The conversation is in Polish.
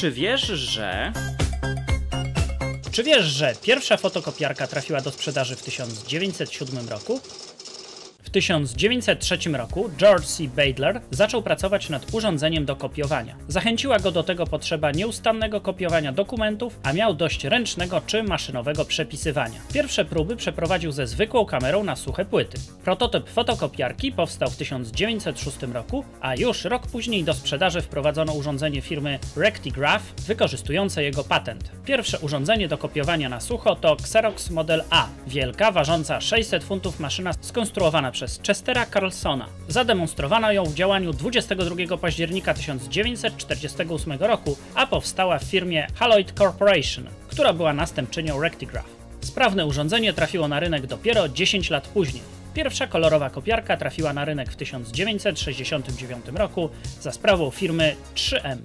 Czy wiesz, że... Czy wiesz, że pierwsza fotokopiarka trafiła do sprzedaży w 1907 roku? W 1903 roku George C. Badler zaczął pracować nad urządzeniem do kopiowania. Zachęciła go do tego potrzeba nieustannego kopiowania dokumentów, a miał dość ręcznego czy maszynowego przepisywania. Pierwsze próby przeprowadził ze zwykłą kamerą na suche płyty. Prototyp fotokopiarki powstał w 1906 roku, a już rok później do sprzedaży wprowadzono urządzenie firmy Rectigraph wykorzystujące jego patent. Pierwsze urządzenie do kopiowania na sucho to Xerox Model A, wielka, ważąca 600 funtów maszyna skonstruowana przez Chestera Carlsona. Zademonstrowano ją w działaniu 22 października 1948 roku, a powstała w firmie Haloid Corporation, która była następczynią Rectigraph. Sprawne urządzenie trafiło na rynek dopiero 10 lat później. Pierwsza kolorowa kopiarka trafiła na rynek w 1969 roku za sprawą firmy 3M.